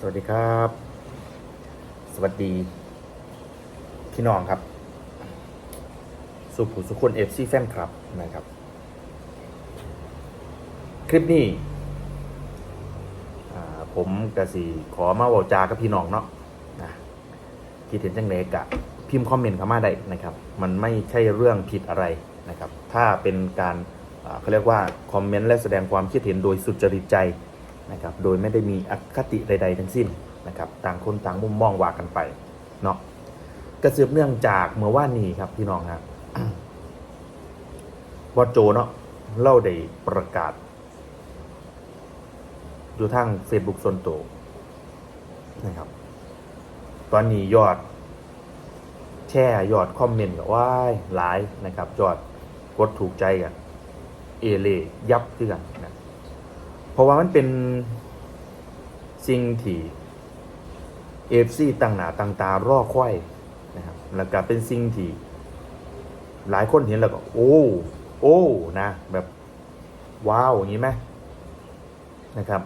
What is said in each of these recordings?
สวัสดีครับ สวัสดี พี่น้องครับ สุขุสุคนเอฟซีแฟนคลับนะครับ คลิปนี้ผมกะสีขอมาเวาจากับพี่น้องเนาะนะคิดเห็นจังไหนกะ พิมพ์คอมเมนต์เข้ามาได้นะครับ มันไม่ใช่เรื่องผิดอะไรนะครับ ถ้าเป็นการเขาเรียกว่า คอมเมนต์และแสดงความคิดเห็นโดยสุจริตใจ นะครับโดยไม่ได้มีอคติใด ๆ ทั้งสิ้นนะครับต่างคนต่างมุมมองว่ากันไปเนาะกระสืบเนื่องจากเมื่อว่านนี้ครับพี่น้องครับบอสโจเนาะเล่าได้ประกาศ อยู่ทาง Facebook ส่วนตัวนะครับ ตอนนี้ยอด แช่ยอดคอมเมนต์ก็ว้ายหลายนะครับ ยอดกดถูกใจกันเอเลยับเพื่อนนะ ราะว่ามันเป็นสิ่งที่เอฟซีตั้งหนาตั้งตารอค่อยนะครับแล้วก็เป็นสิ่งที่หลายคนเห็นแล้วก็โอ้ โอ้นะ แบบว้าวอย่างนี้ไหมนะครับ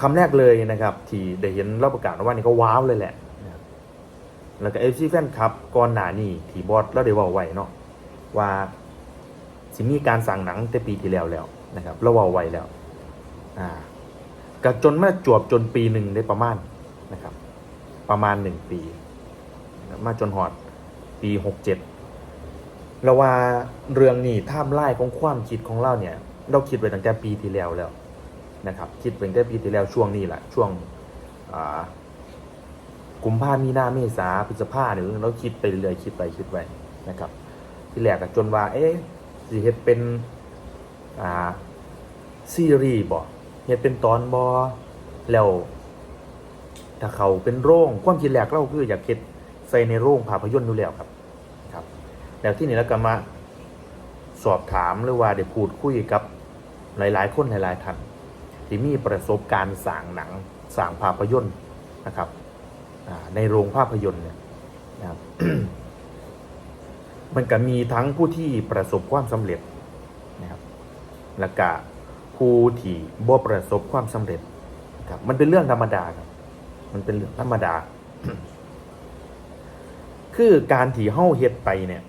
คำแรกเลยนะครับที่ได้เห็นเราประกาศว่านี่ก็ว้าวเลยแหละนะครับแล้วก็เอฟซีแฟนครับก่อนหน้านี้ที่บอสแล้วได้เว่าไว้เนาะว่าสิมีการสั่งหนังแต่ปีที่แล้วแล้วนะครับเราเว่าไว้แล้ว อ่าก็จนมาจวบจนปีหนึ่งได้ประมาณนะครับ ประมาณหนึ่งปี มาจนหอดปีหกเจ็ดเราว่าเรื่องนี้ท่ามไล่ของความคิดของเราเนี่ย เราคิดไว้ตั้งแต่ปีที่แล้วแล้วนะครับ คิดไว้ตั้งแต่ปีที่แล้วช่วงนี้แหละช่วงกุมภามีนาเมษาพฤษภาเนี่ยเราคิดไปเรื่อยคิดไปคิดไปนะครับ ที่แรกก็จนว่า เอ๊ะสิเฮ็ดเป็นอ่าซีรีส์บ่ เฮ็ดเป็นตอนบ่แล้วถ้าเขาเป็นโรงความคิดแรกเราคืออยากเฮ็ดใส่ในโรงภาพยนตร์อยู่แล้วครับ ครับ แล้วที่นี่แล้วก็มาสอบถามหรือว่าได้พูดคุยกับหลาย ๆ คนหลาย ๆท่านที่มีประสบการณ์สร้างหนังสร้างภาพยนตร์นะครับในโรงภาพยนตร์เนี่ยนะครับมันก็มีทั้งผู้ที่ประสบความสำเร็จนะครับ แล้วก็ ผู้ที่บ่ประสบความสำเร็จครับมันเป็นเรื่องธรรมดาครับมันเป็นเรื่องธรรมดา คือการที่เฮาเฮ็ดไปเนี่ย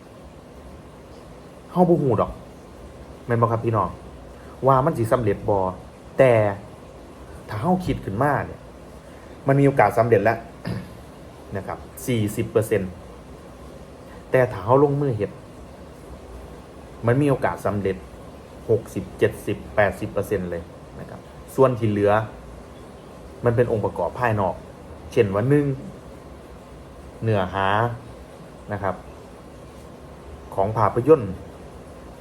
เฮาบ่ฮู้ดอกแม่นบ่ครับพี่น้องว่ามันสิสำเร็จบ่แต่ถ้าเฮาคิดขึ้นมาเนี่ย มันมีโอกาสสำเร็จแล้วนะครับสี่สิบเปอร์เซ็นแต่ถ้าเขาลงมือเห็ดมันมีโอกาสสำเร็จ หกสิบเจ็ดสิบแปดสิบเปอร์เซ็นเลยนะครับ ส่วนที่เหลือ มันเป็นองค์ประกอบภายนอก เช่นว่าหนึ่งเนื้อหานะครับ ของภาพยนตร์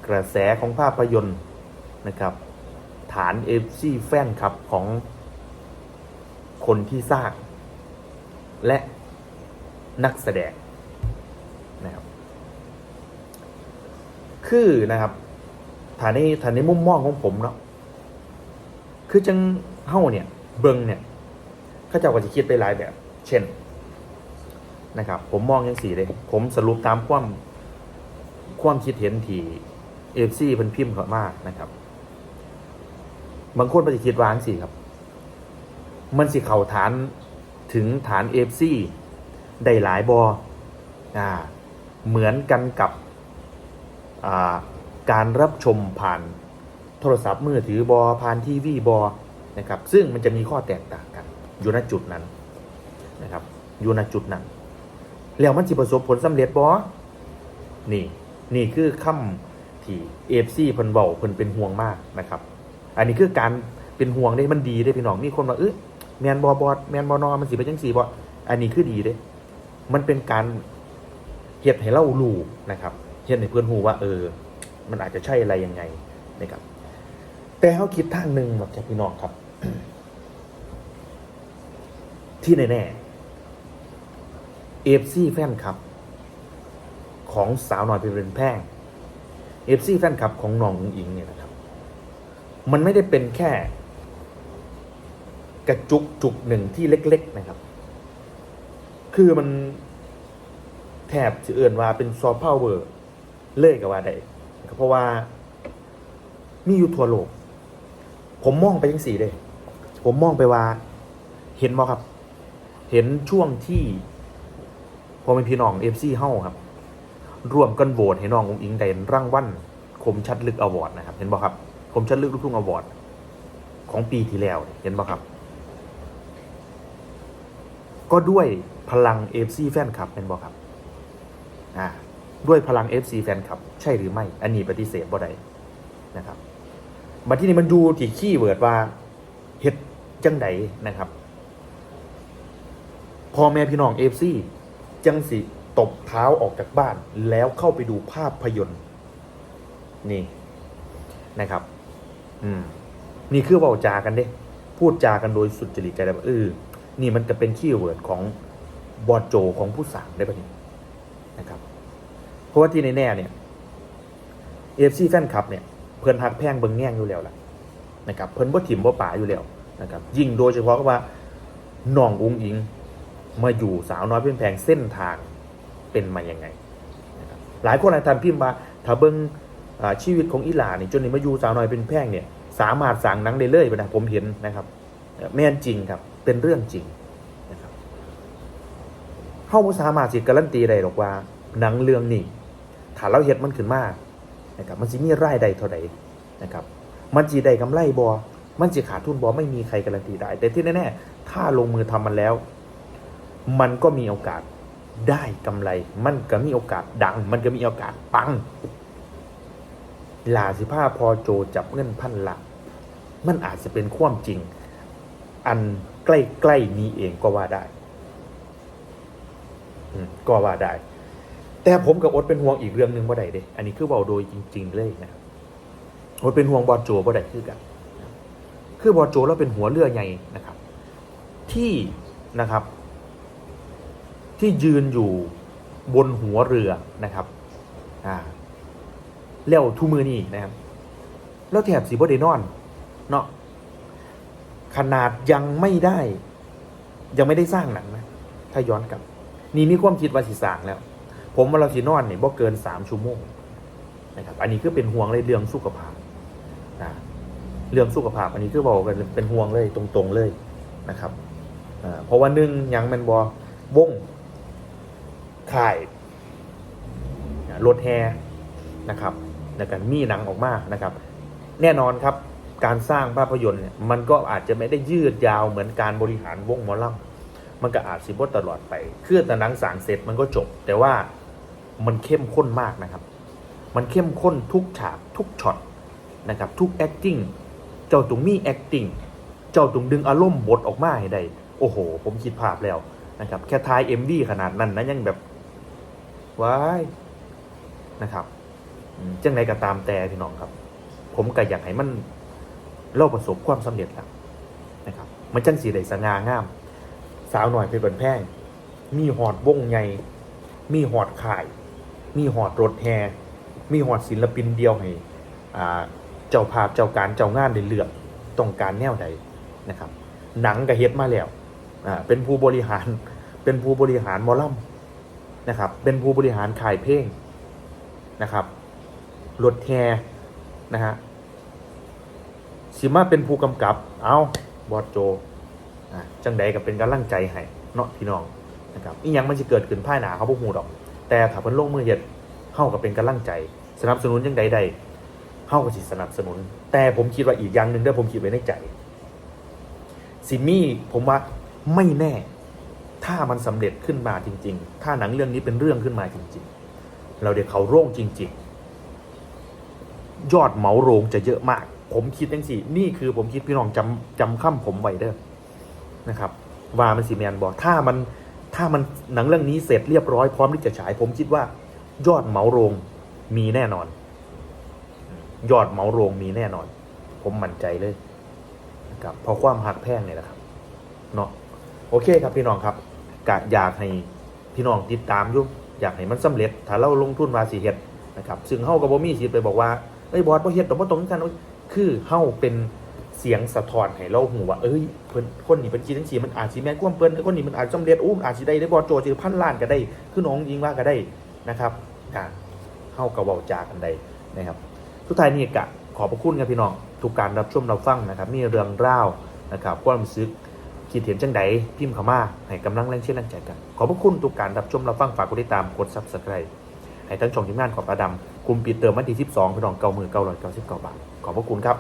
กระแสของภาพยนตร์นะครับฐานเอฟซีแฟนครับของคนที่สร้าง และนักแสดงนะครับ คือนะครับ ฐานในฐานในมุมมองของผมเนาะคือจังเฮ้าเนี่ย เบิงเนี่ยข้าเจ้าก็จะคิดไปหลายแบบ เช่นนะครับ ผมมองยังสี่เลย ผมสรุปตามความความคิดเห็นที่เอฟซีเพิ่นพิมพ์เขามากนะครับ บางคนมันจะคิดวางสี่ครับ มันสิเข่าฐานถึงฐานเอฟซีได้หลายบออ่า เหมือนกันกับอ่า การรับชมผ่านโทรศัพท์มือถือบอผ่านทีวีบอนะครับ ซึ่งมันจะมีข้อแตกต่างกัน อยู่ณจุดนั้นนะครับ อยู่ณจุดนั้น แล้วมันสิประสบผลสำเร็จบอนี่ นี่คือคำที่เอฟซีเพิ่นเบาเพิ่นเป็นห่วงมากนะครับ อันนี้คือการเป็นห่วงได้มันดีได้พี่น้องมีคนว่าเอ้ยแมนบอบอดแมนบอนอมันสิไปจังสีบออันนี้คือดีเด้ มันเป็นการเฮ็ดให้เรารู้นะครับเฮ็ดให้เพื่อนรู้ว่าเออ มันอาจจะใช่อะไรยังไงนะครับ แต่เขาคิดทางหนึ่งหมดจากพี่น้องครับ ที่แน่ๆเอฟซีแฟนครับ ของสาวหน่อยเป็นแพงเอฟซีแฟนคลับของน้องอุ๋งอิงเนี่ยนะครับ มันไม่ได้เป็นแค่กระจุกจุกหนึ่งที่เล็ก ๆ นะครับ คือมันแทบจะเอื่นว่าเป็นซอฟต์พาวเวอร์ เลยกับว่าได้ เพราะว่า มีอยู่ทั่วโลก ผมมองไปยังสีเลย ผมมองไปว่า เห็นบ่ครับ เห็นช่วงที่พอเป็นพี่น้องเอฟซีเฮ้าครับ ร่วมกันโหวตให้น้องอุ้งอิงได้รางวัลคมชัดลึกอวอร์ดนะครับ เห็นบ่ครับคมชัดลึกลูกทุ่งอวอร์ดของปีที่แล้ว เห็นบ่ครับ ก็ด้วยพลังเอฟซีแฟนคลับเป็นบ่ครับ อ่า ด้วยพลัง FC แฟนคลับ ใช่หรือไม่ อันนี้ปฏิเสธบ่ได้นะครับมาที่นี่มันดูที่คีย์เวิร์ดว่าเฮ็ดจังไดนะครับพ่อแม่พี่น้อง FC จังสิตบเท้าออกจากบ้าน แล้วเข้าไปดูภาพยนตร์ นี่นะครับ อืม นี่คือเว้าจากันเด้ พูดจากันโดยสุดจริตใจแบบเออนี่มันจะเป็นคีย์เวิร์ดของบอดโจของผู้สางได้ปะนี่นะครับ เพราะว่าที่แน่ๆเนี่ยเอฟซีแฟนคลับเนี่ยเพิ่นหักแพงเบิ่งแง่งอยู่แล้วล่ะนะครับเพิ่นบ่ถิ่มบ่ป่าอยู่แล้วนะครับยิ่งโดยเฉพาะก็ว่าน้องอุ้งอิงมาอยู่สาวน้อยเพื่อนแพงเส้นทางเป็นมายังไงนะครับหลายคนหลายท่านพิมพ์มาถ้าเบิ่งชีวิตของอีหลานี่จนนี่มาอยู่สาวน้อยเป็นแพงเนี่ยสามารถสั่งหนังได้เลยไปนะผมเห็นนะครับเอ่อแม่นจริงครับเป็นเรื่องจริงนะครับเฮาสามารถสิการันตีได้หรอกว่าหนังเรื่องนี้ ถ้าเราเฮ็ดมันขึ้นมานะครับมันสิมีรายได้เท่าใดนะครับมันสิได้กำไรบ่มันสิขาดทุนบ่ไม่มีใครการันตีได้ แต่ที่แน่ๆถ้าลงมือทำมันแล้ว มันก็มีโอกาสได้กำไร มันก็มีโอกาสดัง มันก็มีโอกาสปังลาสิผ้าพอโจจับเงินพันละมันอาจจะเป็นความจริง อันใกล้ๆนี้เองก็ว่าได้ก็ว่าได้ แต่ผมกับอดเป็นห่วงอีกเรื่องหนึ่งบ่ได้เด้ อันนี้คือเบาโดยจริง ๆ เลยนะครับอดเป็นห่วงบอลโจบ่ได้คือกัน คือบอลโจเราเป็นหัวเรือใหญ่นะครับ ที่นะครับ ที่ยืนอยู่บนหัวเรือนะครับ อ่าแล้วทุมือนี่นะครับแล้วแถบสีบได้นอนเนาะขนาดยังไม่ได้ ยังไม่ได้สร้างหนังนะ ถ้าย้อนกลับ นี่มีความคิดว่าสิสร้างแล้ว ผมว่าเราสินอนเนี่ยบ่เกินสามชั่วโมงนะครับ อันนี้คือเป็นห่วงเลยเรื่องสุขภาพนะเรื่องสุขภาพ อันนี้คือบอกกันเป็นห่วงเลยตรงๆเลยนะครับเพราะว่าหนึ่งยังแมันบอวงข่ายรถแฮนะครับแล้วกันมีหนังออกมานะครับ แน่นอนครับการสร้างภาพยนตร์เนี่ยมันก็อาจจะไม่ได้ยืดยาวเหมือนการบริหารวงมอลำมันก็อาจสิบวตลอดไป คือแต่หนังสางเสร็จมันก็จบ แต่ว่า มันเข้มข้นมากนะครับ มันเข้มข้นทุกฉากทุกช็อตนะครับทุก acting เจ้าตรงมี acting เจ้าตรงดึงอารมณ์บทออกมาให้ได้โอ้โห ผมคิดภาพแล้วนะครับ แค่ทาย MV ขนาดนั้นนะยังแบบว้ายนะครับจังไรก็ตามแต่พี่น้องครับ ผมก็อยากให้มันเล่าประสบความสำเร็จแล้วนะครับ มันจังสีได้สง่างาม สาวหน่อยเพชรบันแพงมีหอดวงใหญ่มีหอดข่าย มีหอดรถแฮมีหอดศิลปินเดียวให้เจ้าภาพเจ้าการเจ้างานได้เลือกต้องการแนวใดนะครับ หนังก็เฮ็ดมาแล้วอ่าเป็นผู้บริหาร เป็นผู้บริหารมอลลัมนะครับ เป็นผู้บริหารขายเพลงนะครับรถแฮนะฮะสิมาเป็นผู้กำกับ เอาบอสโจอะจังใดก็เป็นกำลังใจให้เนาะพี่น้องนะครับอีหยังมันจะเกิดขึ้นภายหนาเขาบ่ฮู้ดอก แต่ถ้าเพิ่นลงมือเฮ็ดเฮาก็เป็นกำลังใจ สนับสนุนจังใดใดเฮาก็สิสนับสนุน แต่ผมคิดว่าอีกอย่างหนึ่งเด้อผมคิดไว้ในใจสิมี่ผมว่าไม่แน่ ถ้ามันสำเร็จขึ้นมาจริง ๆ ถ้าหนังเรื่องนี้เป็นเรื่องขึ้นมาจริง ๆ เราเดี๋ยวเขาโร่งจริง ๆ ยอดเหมาโรงจะเยอะมาก ผมคิดจังสี่ นี่คือผมคิดพี่น้องจำจำคำผมไว้เด้อนะครับ ว่ามันสีแมนบอกถ้ามัน ถ้ามันหนังเรื่องนี้เสร็จเรียบร้อยพร้อมที่จะฉาย ผมคิดว่า ยอดเหมาโรงมีแน่นอน ยอดเหมาโรงมีแน่นอน ผมมั่นใจเลยนะครับพราะความหักแพงเนี่ยแหละครับเนาะโอเคครับพี่น้องครับกะอยากให้พี่น้องติดตามอยุอยากให้มันสำเร็จ ถ้าเราลงทุนมาสีเฮ็ดนะครับซึ่งเฮากับบ่มีสิทธิ์ไปบอกว่าเอ้ยบอสบ่เฮ็ดดอกบ่ตรงกันคือเฮาเป็น เสียงสะท้อนให้เราหูว่าเอ้ยเพิ่นคนนี้เป็นจีจังซี่มันอาจสิแม่นความเพิ่นคนนี้มันอาจสำเร็จอู้อาจสิได้ได้บอโจสิพันล้านก็ได้คือน้องยิงว่าก็ได้นะครับอ่าเฮาก็เว้าจากันได้นะครับสุดท้ายนี่กะขอบพระคุณครับพี่น้องทุกการรับชมรับฟังนะครับ มีเรื่องเล่าวนะครับความรู้สึกคิดเห็นจังใดพิมพ์เข้ามาให้กำลังแรงเชื่อแรงใจกัน ขอบพระคุณทุกการรับชมรับฟังฝากกดติดตามกด subscribe ให้ทั้งช่องทีมงานของประดำกลุ่มปิดเติมวันที่12พี่น้องเก้าหมื่นเก้าร้อยเก้าสิบเก้าบาทขอบพระคุณครับ